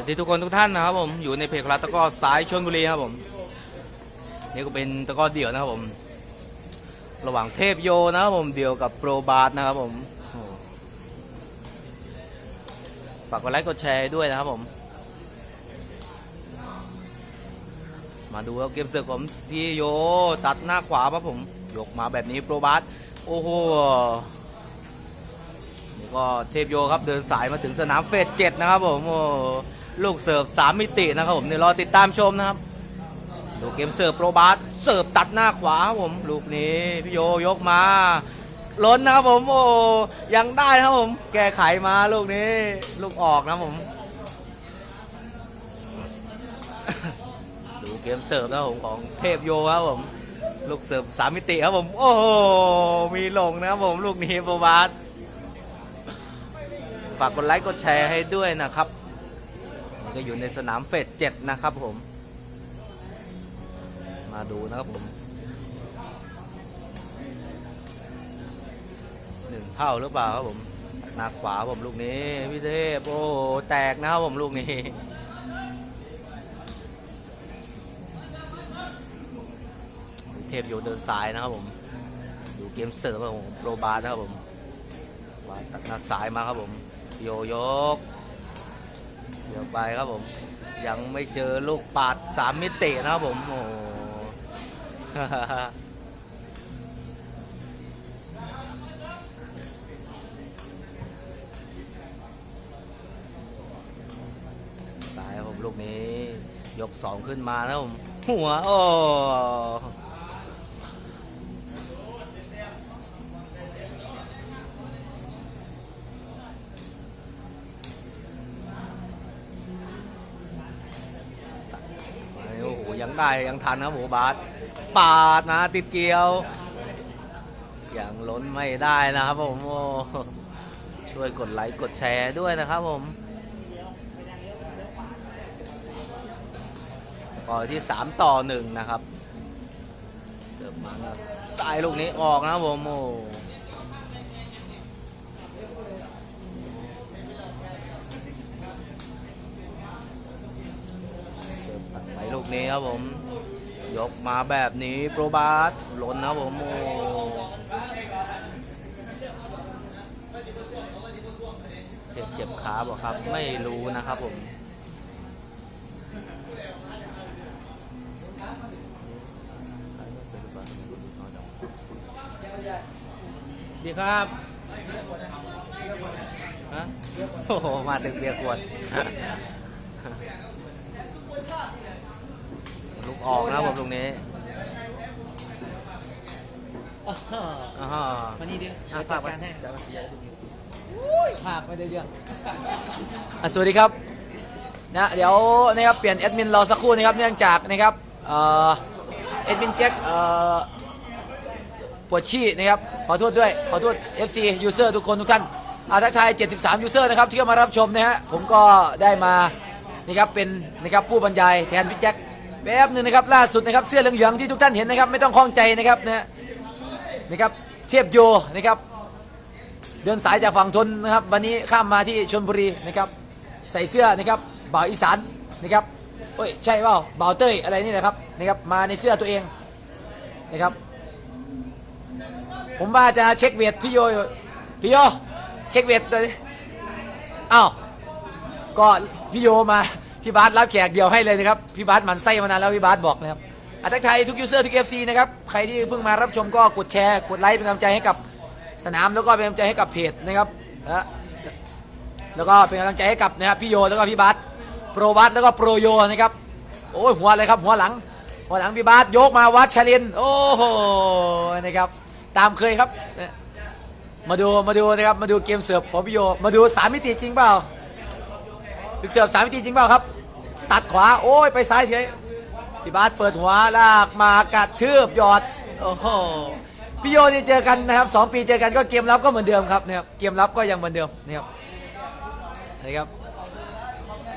วัสดีทุกคนทุกท่านนะครับผมอยู่ในเพจคลาตะกร้อสายชนบุรีครับผมนี่ก็เป็นตะก้อเดี่ยวนะครับผม ระหว่างเทพโยนะครับผมเดี่ยวกับโปรบาร์นะครับผมฝากกดไลค์กดแชร์ด้วยนะครับผม มาดูครับเกมเสือกผมพี่โยตัดหน้าขวาครับผมยกมาแบบนี้โปรบาร์โอ้โหก็เทพโยครับเดินสายมาถึงสนามเฟสเจ็ดนะครับผมโอ้ ลูกเสิร์ฟสามมิตินะครับผมเดี๋ยวรอติดตามชมนะครับ ดูเกมเสิร์ฟโปรบาร์เสิร์ฟตัดหน้าขวาครับผมลูกนี้พี่โยยกมา ล้นนะครับผมโอ้ยังได้นะครับผม แก้ไขมาลูกนี้ ลูกออกนะผมดูเกมเสิร์ฟนะผมของเทพโยครับผมลูกเสิร์ฟสามมิติครับผม โอ้โหมีลงนะครับผมลูกนี้โปรบาร์ฝากกดไลค์กดแชร์ให้ด้วยนะครับ ก็อยู่ในสนามเฟสเจ็ดนะครับผม มาดูนะครับผมหนึ่งเท่าหรือเปล่าครับผมหนักขวาผมลูกนี้พี่เทพโอ้แตกนะครับผมลูกนี้เทพโยเดินซ้ายนะครับผมดูเกมเสิร์ฟครับผมโรบาร์นะครับผมวาตัดหน้าซ้ายมาครับผมโยยก เดี๋ยวไปครับผม ยังไม่เจอลูกปาดสามมิตินะครับผมโอ้โหตายครับผมลูกนี้ ยกสองขึ้นมานะผม หัว โอ้โอ้โหยังได้ยังทันนะหมูบาสปาดนะติดเกลียวยังล้นไม่ได้นะครับผมโอ้ช่วยกดไลค์กดแชร์ด้วยนะครับผมก่อนที่ 3 ต่อ 1 นะครับเสิร์ฟมาสายลูกนี้ออกนะครับผมโอ้เสิร์ฟตัดไปลูกนี้ ครับผม ยกมาแบบนี้โปรบาสล้นนะผมโอ้เจ็บเจ็บขาบอกครับ ไม่รู้นะครับผมดีครับฮะโอ้โห มาถึงเบียร์ขวด ลูกออกนะครับผมตรงนี้อ่าฮะมานี่ดิอะเดี๋ยวจัฝากไว้ดการให้จัดไว้ภาพไม่ได้เรื่องอะสวัสดีครับนะเดี๋ยวนะครับเปลี่ยนแอดมินรอสักครู่นะครับเนื่องจากนะครับเอ่อแอดมินแจ็คเอ่อปวดขี้นะครับขอโทษด้วยขอโทษ FC user ทุกคนทุกท่านอาทักทาย 73 user นะครับที่เข้ามารับชมนะฮะผมก็ได้มานะครับเป็นนะครับผู้บรรยายแทนพี่แจ็ค แป๊บหนึ่งนะครับล่าสุดนะครับเสื้อเหลืองๆที่ทุกท่านเห็นนะครับ ไม่ต้องคล้องใจนะครับนะนะครับเทียบโยนะครับ เดินสายจากฝั่งทนนะครับ วันนี้ข้ามมาที่ชนบุรีนะครับ ใส่เสื้อนะครับบ่าวอีสานนะครับเอ้ยใช่เปล่าบ่าวเต้ยอะไรนี่แหละครับนะครับ มาในเสื้อตัวเองนะครับ ผมว่าจะเช็คเวทพี่โยพี่โยเช็คเวทเลยอ้าวก็พี่โยมา พี่บาสรับแขกเดียวให้เลยนะครับพี่บาสมันไส้มานานแล้วพี่บาสบอกนะครับอาทักทยทุกยูเซอร์ทุกเอฟซีนะครับใครที่เพิ่งมารับชมก็กดแชร์กดไลค์เป็นกำลังใจให้กับสนามแล้วก็เป็นกำลังใจให้กับเพจนะครับแล้วก็เป็นกำลังใจให้กับนะครับพี่โยแล้วก็พี่บัสโปรบัสแล้วก็โปรโยนะครับโอ้ยหัวเลยครับหัวหลัง หัวหลังพี่บัสยกมาวัดชลินโอ้โหนะครับตามเคยครับ มาดูมาดูนะครับมาดูเกมเสิร์ฟของพี่โยมาดูสามมิติจริงเปล่าลึกเสิร์ฟสามมิติจริงเปล่าครับ ตัดขวา โอ้ยไปซ้ายเฉยพี่บัสเปิดหัวลากมากระทืบหยอดโอ้โหพี่โยนี่เจอกันนะครับสองปีเจอกันก็เกมรับก็เหมือนเดิมครับนะครับเกมรับก็ยังเหมือนเดิมนะครับนะครับ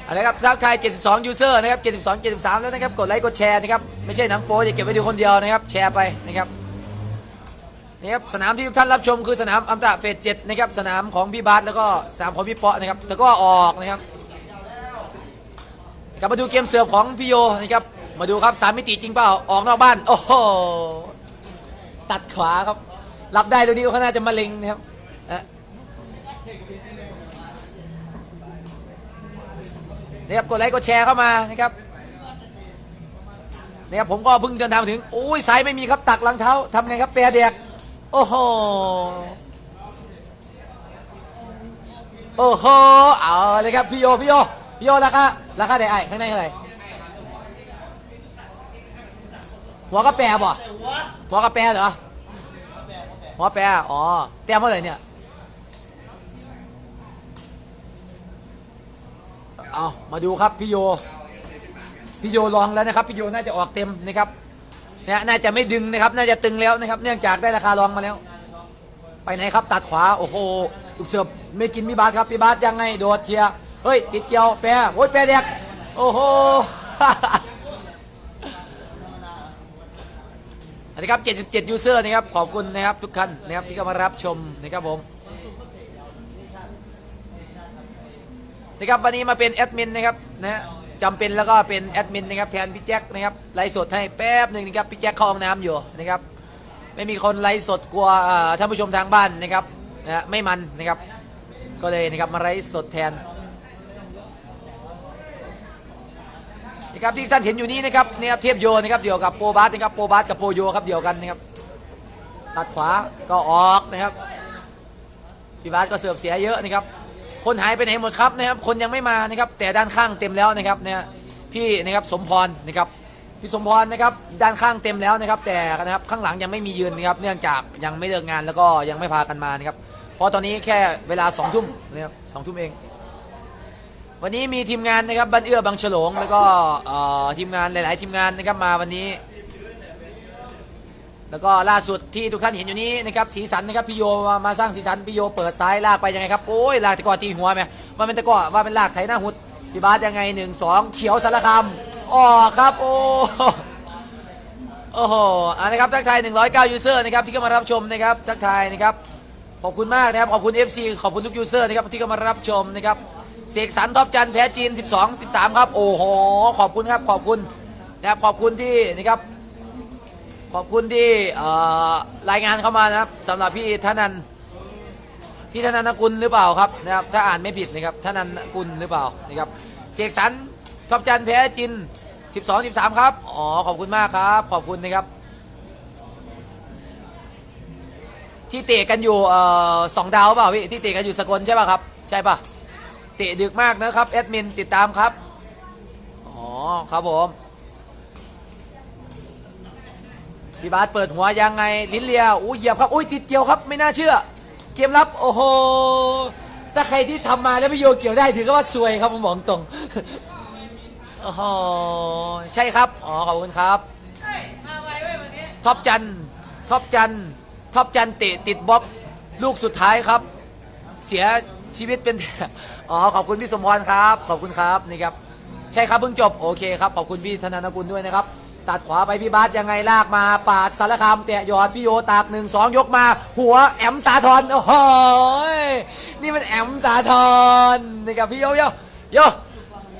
อะไรครับทักทาย 72 ยูเซอร์นะครับ 72 73 แล้วนะครับ กดไลค์กดแชร์นะครับ ไม่ใช่หนังโป๊จะเก็บไว้ดูคนเดียวนะครับ แชร์ไปนะครับนี่ครับสนามที่ทุกท่านรับชมคือสนามอัมตะเฟสเจ็ดนะครับ สนามของพี่บาสแล้วก็สนามของพี่เปาะนะครับแล้วก็ออกนะครับ กลับมาดูเกมเสิร์ฟของพี่โยนะครับ มาดูครับสามมิติจริงเปล่า ออกนอกบ้าน โอ้โห ตัดขวาครับ รับได้ตรงนี้ก็น่าจะมาเล็งนะครับนะครับกดไลค์กดแชร์เข้ามานะครับนะครับผมก็เพิ่งเดินทางถึงโอ้ยสายไม่มีครับตักลังเท้าทำไงครับแปรเด็กโอ้โหโอ้โหเอาเลยครับพี่โยพี่โยพี่โยราคา ราคาไหนไอ้ข้างในเท่าไหร่หัวกระแปรบ่หัวกระแปรเหรอหัวแปรอ๋อแต้มเท่าไหร่เนี่ยเอามาดูครับพี่โยพี่โยลองแล้วนะครับพี่โยน่าจะออกเต็มนะครับเนี่ยน่าจะไม่ดึงนะครับ น่าจะตึงแล้วนะครับ เนื่องจากได้ราคาลองมาแล้ว ไปไหนครับตัดขวาโอ้โหลูกเสือบไม่กินพี่บาสครับพี่บาสยังไงโดดเชียร์ เฮ้ย ติดเกี่ยวแปรโอ้ยแปรแดกโอ้โหอันนี้ครับ77ยูเซอร์นะครับ ขอบคุณนะครับทุกท่านนะครับที่เข้ามารับชมนะครับผมนะครับวันนี้มาเป็นแอดมินนะครับนะจำเป็นแล้วก็เป็นแอดมินนะครับแทนพี่แจ็คนะครับไลฟ์สดให้แป๊บหนึ่งนะครับพี่แจ็คเข้าห้องน้ำอยู่นะครับ ไม่มีคนไลฟ์สดกลัวท่านผู้ชมทางบ้านนะครับนะไม่มันนะครับ ก็เลยนะครับมาไลฟ์สดแทน นะครับที่ท่านเห็นอยู่นี้นะครับเนี่ยครับเทียบโยนะครับเดียวกับโปรบาสนะครับโปรบาสกับโปรโยครับเดียวกันนะครับตัดขวาก็ออกนะครับพี่บาสก็เสิร์ฟเสียเยอะนะครับ คนหายไปไหนหมดครับนะครับ คนยังไม่มานะครับ แต่ด้านข้างเต็มแล้วนะครับเนี่ยพี่นะครับสมพรนะครับพี่สมพรนะครับด้านข้างเต็มแล้วนะครับ แต่นะครับข้างหลังยังไม่มียืนนะครับ เนื่องจากยังไม่เลิกงานแล้วก็ยังไม่พากันมานะครับเพราะตอนนี้แค่เวลาสองทุ่มนะครับสองทุ่มเอง วันนี้มีทีมงานนะครับบันเอื้อบางฉลงแล้วก็ทีมงานหลาย ๆ ทีมงานนะครับมาวันนี้ แล้วก็ล่าสุดที่ทุกท่านเห็นอยู่นี้นะครับสีสันนะครับพี่โยมาสร้างสีสันพี่โยเปิดซ้ายลากไปยังไงครับโอ้ยลากตะกอตีหัวไหมว่าเป็นตะกอว่าเป็นลากไถหน้าหุดพี่บาสยังไงหนึ่งสองเขียวสารคามออกครับโอ้โอ้โหอ่านะครับทักทาย109ยูเซอร์นะครับที่เข้ามารับชมนะครับทักทายนะครับขอบคุณมากนะครับขอบคุณ FC ขอบคุณทุกยูเซอร์นะครับที่เข้ามารับชมนะครับ เสกสรรท็อปจันแพ้จีน 12 13 ครับ โอ้โห ขอบคุณครับ ขอบคุณนะครับ ขอบคุณที่นะครับ ขอบคุณที่รายงานเข้ามานะครับสำหรับพี่ธนันพี่ธนันกุลหรือเปล่าครับนะครับ ถ้าอ่านไม่ผิดนะครับธนันกุลหรือเปล่านะครับ เสกสรรท็อปจันแพ้จีน12 13 ครับ อ๋อ ขอบคุณมากครับ ขอบคุณนะครับ ที่เตะกันอยู่สองดาวเปล่าพี่ ที่เตะกันอยู่สกลใช่ป่ะครับ ใช่ป่ะ เตะดึกมากนะครับแอดมินติดตามครับ อ๋อครับผมพี่บาสเปิดหัวยังไงลิ้นเลียอู้เหยียบครับอุ้ยติดเกี่ยวครับไม่น่าเชื่อ เกมรับโอ้โหถ้าใครที่ทำมาแล้วพี่โยเกี่ยวได้ถือว่าซวยครับผมบอกตรงโอ้โหใช่ครับอ๋อขอบคุณครับท็อปจันท็อปจันท็อปจันเตะติดบล็อกลูกสุดท้ายครับ เสียชีวิตเป็น อ๋อขอบคุณพี่สมพรครับขอบคุณครับนี่ครับใช่ครับเพิ่งจบโอเคครับขอบคุณพี่ธนานกุลด้วยนะครับตัดขวาไปพี่บาสยังไงลากมาปาดสารคามเตะยอดพี่โยตากหนึ่งสองยกมา หัวแอมสาทรโอ้โหนี่มันแอมสาทรนี่ครับพี่โยโยโย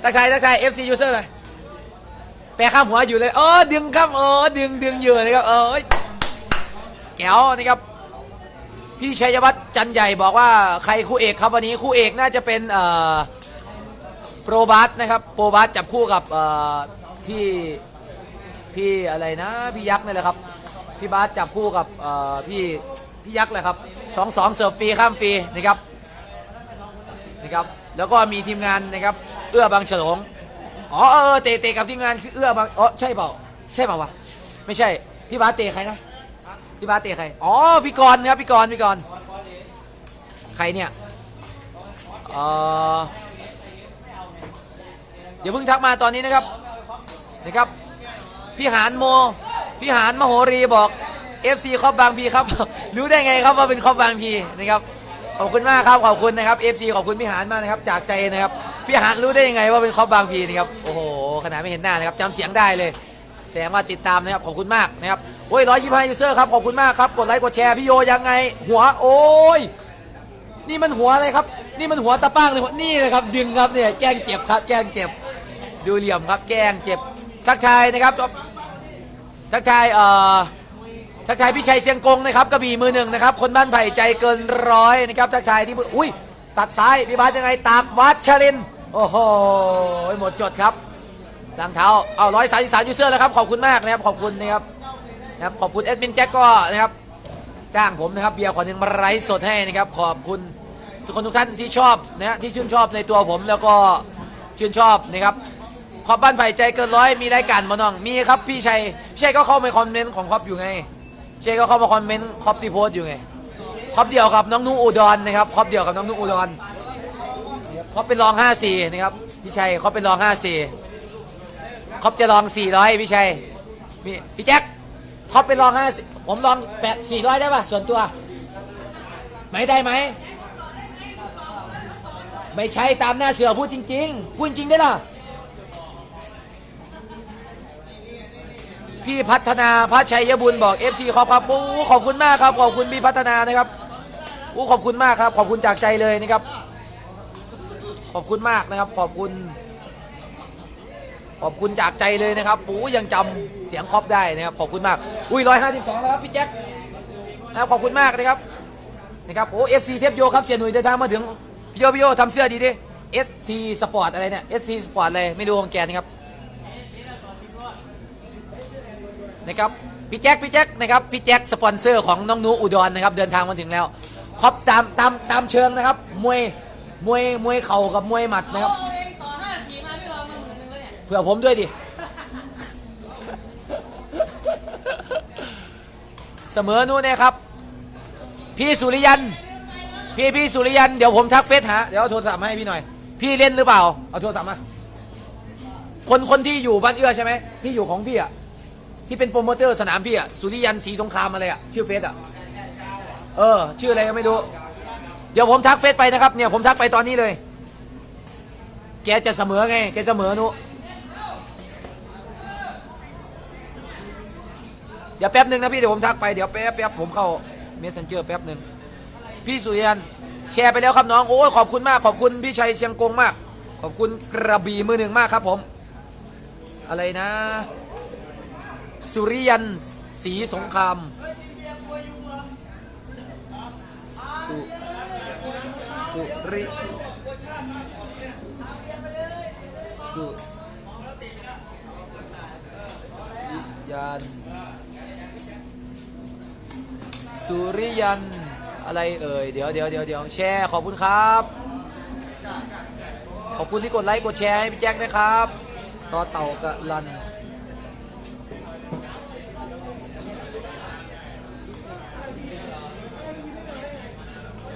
ทักทายทักทาย FC user เลยแปะข้ามหัวอยู่เลยเออดึงครับเออดึงดึงอยู่นะครับเออแก้วนะครับ พี่ชัยวัฒน์จันใหญ่บอกว่าใครคู่เอกครับวันนี้คู่เอกน่าจะเป็นเอ่อโปรบัสนะครับโปรบัสจับคู่กับเอ่อพี่พี่อะไรนะพี่ยักษ์นี่แหละครับพี่บาสจับคู่กับเอ่อพี่พี่ยักษ์เลยครับสองสองเสิร์ฟฟรีข้ามฟรีนะครับนะครับแล้วก็มีทีมงานนะครับเอื้อบางฉลงอ๋อเออเตะเตะกับทีมงานคือเอื้อบางอ๋อใช่เปล่าใช่เปล่าวะไม่ใช่พี่บาสเตะใครนะ พี่บาสเตะใคร อ๋อ พี่กรณ์ครับ พี่กรณ์พี่กรณ์ใครเนี่ยเอออย่าเพิ่งทักมาตอนนี้นะครับ นะครับ พี่หานโม พี่หานมโหรีบอก FC ครอบบางพีครับ รู้ได้ไงครับว่าเป็นครอบบางพีนะครับ ขอบคุณมากครับ ขอบคุณนะครับ FC ขอบคุณพี่หานมากนะครับ จากใจนะครับ พี่หานรู้ได้ยังไงว่าเป็นครอบบางพีนะครับ โอ้โห ขนาดไม่เห็นหน้านะครับจำเสียงได้เลย แสดงว่าติดตามนะครับ ขอบคุณมากนะครับ อ้ยร้อยยี่สิบห้ายูเซอร์ครับขอบคุณมากครับกดไลค์กดแชร์พี่โยยังไง หัวโอ้ยนี่มันหัวอะไรครับ นี่มันหัวตะป้างเลยนี่นะครับดึงครับเนี่ยแกล้งเจ็บครับ แกล้งเจ็บดูเหลี่ยมครับ แกล้งเจ็บทักทายนะครับทักทายเอ่อทักทายพี่ชัยเสียงกงนะครับกระบี่มือหนึ่งนะครับ คนบ้านไผ่ใจเกินร้อยนะครับทักทายที่ออุ้ยตัดซ้ายพี่บาสยังไงตากวัดชรินโอ้โหหมดจดครับหลังเท้าเอาร้อยสามสิบสามยูเซอร์แล้วครับขอบคุณมากนะครับขอบคุณนะครับ นะครับขอบคุณเอ็ดมินแจ็คก็นะครับจ้างผมนะครับเบียร์ขวดหนึ่งมาไลฟ์สดให้นะครับขอบคุณทุกคนทุกท่านที่ชอบนะฮะที่ชื่นชอบในตัวผมแล้วก็ชื่นชอบนะครับขอบบ้านไผ่ใจเกินร้อยมีรายการมาน้องมีครับพี่ชัยพี่ชัยก็เข้ามาคอมเมนต์ของครอบอยู่ไงพี่ชัยก็เข้ามาคอมเมนต์ครอบที่โพสต์อยู่ไงครอบเดียวกับน้องนุ่งอุดรนะครับครอบเดียวกับน้องนุ่งอุดรครอบเป็นรอง 54 นะครับพี่ชัยครอบเป็นรอง 54ครอบจะรอง 400 พี่ชัยพี่แจ็ค เขาไปลองห้าผมลองแปดสี่ร้อยได้ป่ะ ส่วนตัว ไม่ได้ไหม ไม่ใช่ตามหน้าเสือพูดจริง ๆ พูดจริงได้ล่ะ พี่พัฒนาพัชชัยบุญบอก FC ขอบครับโอ้ขอบคุณมากครับ ขอบคุณพี่พัฒนานะครับโอ้ขอบคุณมากครับ ขอบคุณจากใจเลยนะครับ ขอบคุณมากนะครับ ขอบคุณ ขอบคุณจากใจเลยนะครับปูยังจำ เสียงครอบได้นะครับขอบคุณมาก อุ้ยร้อยห้าสิบสองแล้วครับพี่แจ็คนะครับขอบคุณมากนะครับนะครับโอ้เอฟซีเทปโยครับเสียหนุ่ยเดินทางมาถึงพี่โยพี่โยทำเสื้อดีดิเอสทีสปอร์ตอะไรเนี่ยเอสทีสปอร์ตอะไรไม่รู้ของแกนะครับนะครับพี่แจ็คพี่แจ็คนะครับพี่แจ็คสปอนเซอร์ของน้องนูอุดรนะครับเดินทางมาถึงแล้วครอบตามตามตามเชิงนะครับมวยมวยมวยเข่ากับมวยหมัดนะครับเอาเองต่อห้าทีมาไม่รอมาหมื่นหนึ่งเลยเนี่ยเผื่อผมด้วยดิ เสมอนู่นเนี่ยครับ พี่สุริยัน พี่พี่สุริยัน เดี๋ยวผมทักเฟซหา เดี๋ยวเอาโทรศัพท์มาให้พี่หน่อย พี่เล่นหรือเปล่า เอาโทรศัพท์มา คนคนที่อยู่บ้านเอื้อใช่ไหมที่อยู่ของพี่อะที่เป็นโปรโมเตอร์สนามพี่อะสุริยันศรีสงครามอะไรอะชื่อเฟซอะเออ ชื่ออะไรก็ไม่รู้ เดี๋ยวผมทักเฟซไปนะครับ เนี่ยผมทักไปตอนนี้เลย แกจะเสมอไง แกเสมอนุ ดี๋ยวแป๊บหนึ่งนะพี่เดี๋ยวผมทักไปเดี๋ยวแป๊บแป๊บผมเข้าเมสเซนเจอร์แป๊บหนึ่งพี่สุริยันแชร์ไปแล้วครับน้องโอ้ยขอบคุณมากขอบคุณพี่ชัยเชียงกงมาก ขอบคุณกระบี่มือหนึ่งมากครับผม อะไรนะ สุริยันศรีสงครามสุสุริสุริยัน สุริยัน อะไรเอ่ย เดี๋ยวเดี๋ยวเดี๋ยวเดี๋ยวแชร์ ขอบคุณครับ ขอบคุณที่กดไลค์ กดแชร์ให้พี่แจ็คนะครับ ต่อเต่ากะลัน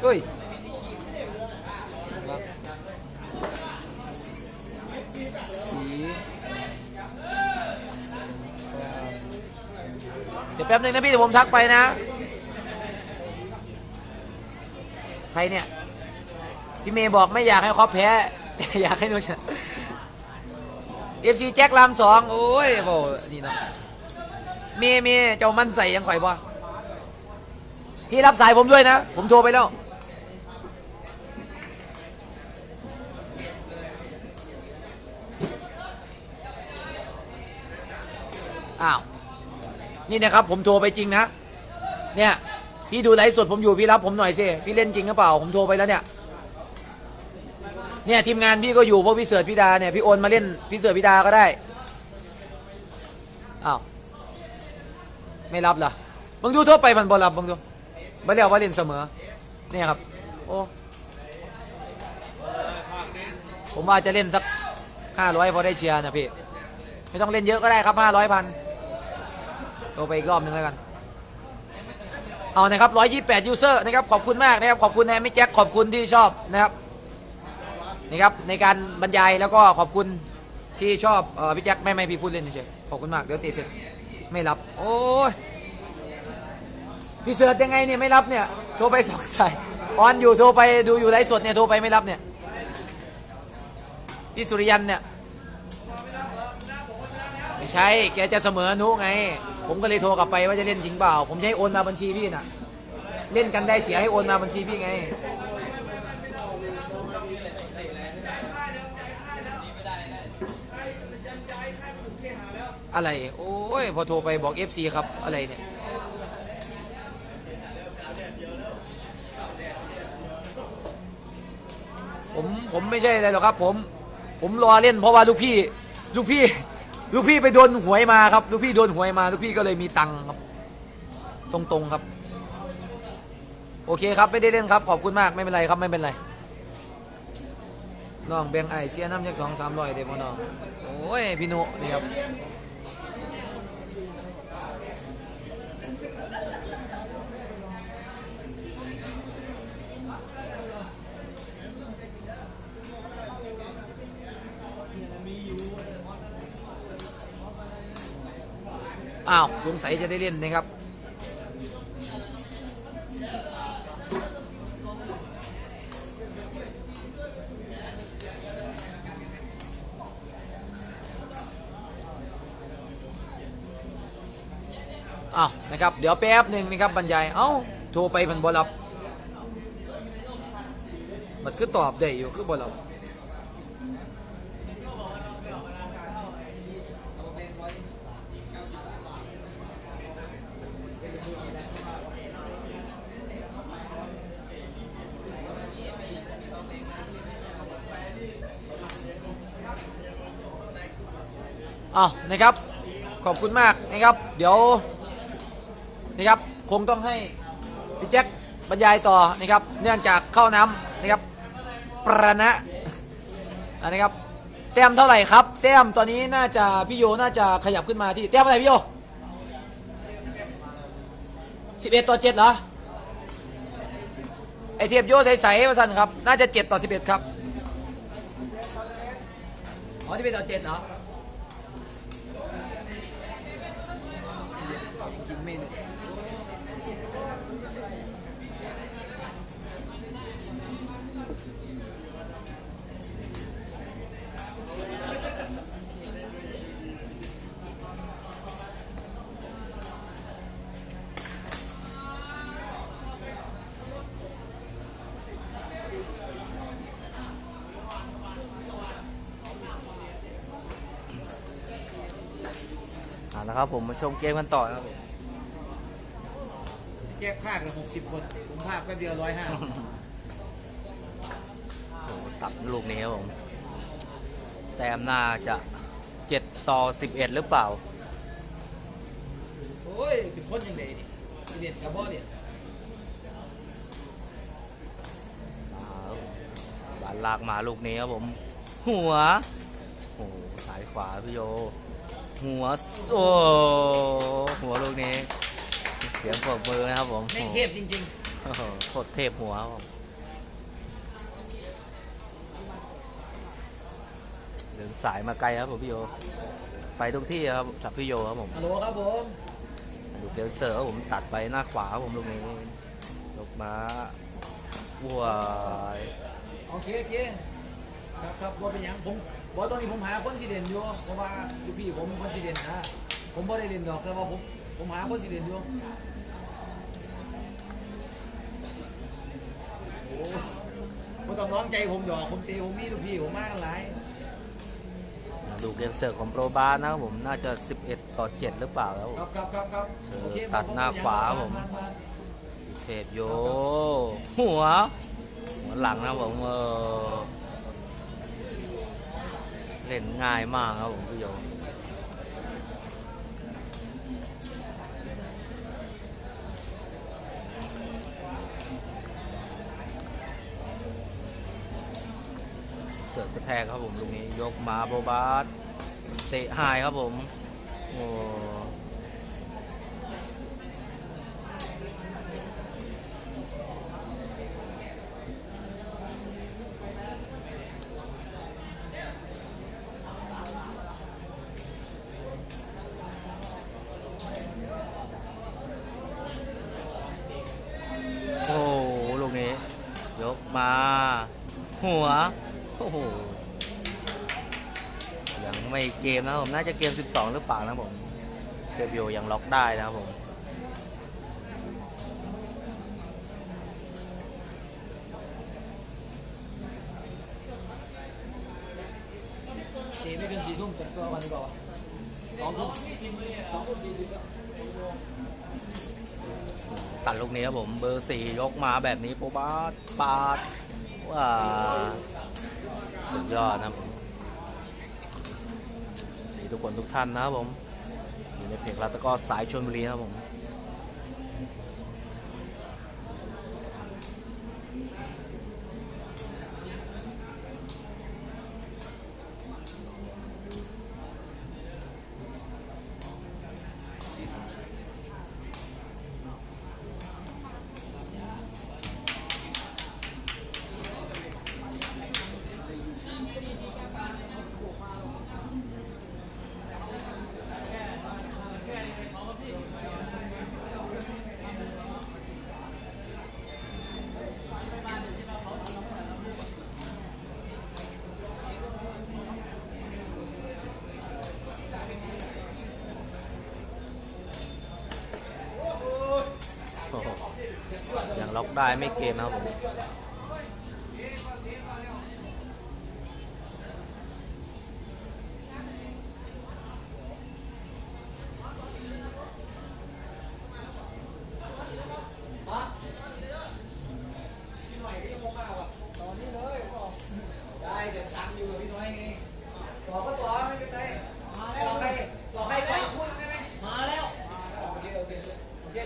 เฮ้ยสีเดี๋ยวแป๊บนึงนะพี่เดี๋ยวผมทักไปนะ ใค รเนี่ย พี่เมย์บอกไม่อยากให้ครอบแพ้แต่อยากให้หนูชนะเอฟซีแจ็คลามสองโอ้ยโบนี่เนาะเมย์เมย์เจ้ามันใส่ยังข่อยบ่พี่รับสายผมด้วยนะ ผมโทรไปแล้ว อ้าว นี่นะครับผมโทรไปจริงนะ เนี่ย พี่ดูไลฟ์สดผมอยู่พี่รับผมหน่อยสิพี่เล่นจริงหรือเปล่าผมโทรไปแล้วเนี่ยเนี่ยทีมงานพี่ก็อยู่พวกพี่เสิร์ชพี่ดาเนี่ยพี่โอนมาเล่นพี่เสิร์ชพี่ดาก็ได้อ้าวไม่รับเหรอมึงดูทั่วไปมันบอลรับมึงดูไม่เรียกว่าเล่นเสมอเนี่ยครับโอ้ผมว่าจะเล่นสักห้าร้อยพอได้เชียร์นะพี่ไม่ต้องเล่นเยอะก็ได้ครับห้าร้อยพันโทรไปอีกรอบหนึ่งแล้วกัน เอานะครับ128ยูเซอร์นะครับขอบคุณมากนะครับขอบคุณแฮมมี่แจ็คขอบคุณที่ชอบนะครับนี่ครับในการบรรยายแล้วก็ขอบคุณที่ชอบเออพี่แจ็คไม่ไม่พี่พูดเล่นเฉยขอบคุณมากเดี๋ยวตีเสร็จไม่รับ โอ้ยพี่เสิร์ชยังไงเนี่ยไม่รับเนี่ยโทรไปสองสายออนอยู่โทรไปดูอยู่ไลฟ์สดเนี่ยโทรไปไม่รับเนี่ยพี่สุริยันเนี่ยไม่ใช่แกจะเสมอนุไง ผมก็เลยโทรกลับไปว่าจะเล่นจริงเปล่า ผมจะให้โอนมาบัญชีพี่น่ะ เล่นกันได้เสียให้โอนมาบัญชีพี่ไง อะไร โอ้ย พอโทรไปบอก FC ครับ อะไรเนี่ย ผม ผมไม่ใช่อะไรหรอกครับ ผม ผมรอเล่นเพราะว่าลูกพี่ ลูกพี่ ลูกพี่ไปโดนหวยมาครับ ลูกพี่โดนหวยมา ลูกพี่ก็เลยมีตังค์ครับ ตรงๆครับ โอเคครับไม่ได้เล่นครับ ขอบคุณมากไม่เป็นไรครับไม่เป็นไรน้องแบงไอเสียน้ำยักสองสามร้อยเดี๋ยวมอน้องโอ้ยพี่โนนี่ครับ อ้าวสงสัยจะได้เล่นนะครับอ้าวนะครับ เดี๋ยวแป๊บหนึ่งนะครับบรรยาย เอ้า โทรไปมันบ่รับ มันคือตอบได้อยู่คือบ่รับ อ้าวนะครับ ขอบคุณมากนะครับ เดี๋ยวนะครับคงต้องให้พี่แจ็คบรรยายต่อนะครับ เนื่องจากเข้าน้ำนะครับ ประณะอะนะครับ แต้มเท่าไหร่ครับ แต้มตอนนี้น่าจะพี่โยน่าจะขยับขึ้นมาที่แต้มอะไรพี่โย11ต่อ7เหรอไอเทียบโยใสๆมาสั่นครับ น่าจะ7ต่อ11ครับอ๋อ11ต่อ7เหรอ กินไม่หนึ่งเอาละ ครับผมมาชมเกมกันต่อนะครับผมแจ็คภาคละหกสิบคนผมภาคแป๊บเดียวร้อยห้าโอ้โหตัดลูกนี้ครับผม แต้มน่าจะ7ต่อ11หรือเปล่า โอ้ยเป็นคนยังไงนี่เรียนกับบ่เรียนบานลากมาลูกนี้ครับผม หัว โอ้โหสายขวาพี่โย หัวโอ้หัวลูกนี้ เสียงปรบมือนะครับผมแม่งเทพจริงโอ้โหโคตรเทพหัวครับผมเดินสายมาไกลครับผมพี่โย ไปทุกที่ครับสับพี่โยครับผมๆฮัลโหลครับผมลูกเดลเซอร์ครับผมตัดไปหน้าขวาครับผมลูกนี้ลูกมาว้ายโอเคโอเคครับครับบ่เป็นหยังผม บอกตอนนี้ผมหาคนสิเด่นอยู่เพราะว่าลูกพี่ผมคนสิเด่นนะผมบ่ได้เล่นดอกแต่ว่าผมผมหาคนสิเด่นอยู่โอ้บ่ต้องร้องใจผมดอกผมตีผมมีลูกพี่ผมมากหลายลูกเดลเซอร์ของโปรบาร์นะครับผมน่าจะ 11 ต่อ 7 หรือเปล่าแล้วครับครับครับครับเออโอเคตัดหน้าขวาผมเทพโยหัวหัวหลังนะครับผมเออ เล่นง่ายมากครับผมพี่โยเสิร์ฟกระแทกครับผมลูกนี้ยกมาโบบาสเตะหายครับผม โอ้โอ้โหลูกนี้ ยกมา หัว โอ้โห ยังไม่เกมนะครับผมน่าจะเกม 12 หรือเปล่านะครับผมเทปโยยังล็อกได้นะครับผมเตะไม่เกินสี่ทุ่มแต่ตัววันนี้ก่อนสองทุ่มสองทุ่มสี่สิบตัดลูกนี้ครับผมเบอร์สี่ยกมาแบบนี้โปรบาสปาดว้าสุดยอดนะครับผมนี่ ทุกคนทุกท่านนะครับผมอยู่ในเพจแล้วก็สายชนบุรีนะครับผม โอ้โห ยังล็อกได้ไม่เกมนะครับผม ได้เดี๋ยวตังค์อยู่กับพี่น้อยไงต่อก็ต่อไม่เป็นไรมาแล้วต่อใครต่อใครต่อคุณได้ไหม มาแล้ว โอเคโอเคโอเค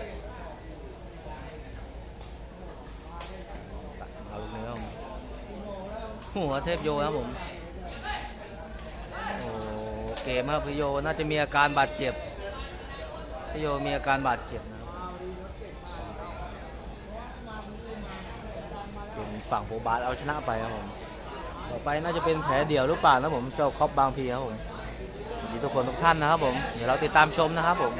เอาลูกนี้ครับผม หัวเทพโยนะครับผมโอ้เกมครับพี่โยน่าจะมีอาการบาดเจ็บพี่โยมีอาการบาดเจ็บนะเป็นฝั่งโบบาสเอาชนะไปครับผมต่อไปน่าจะเป็นแผลเดี่ยวหรือเปล่านะผมเจ้าคอปบางพีครับผมสวัสดีทุกคนทุกท่านนะครับผมเดี๋ยวเราติดตามชมนะครับผม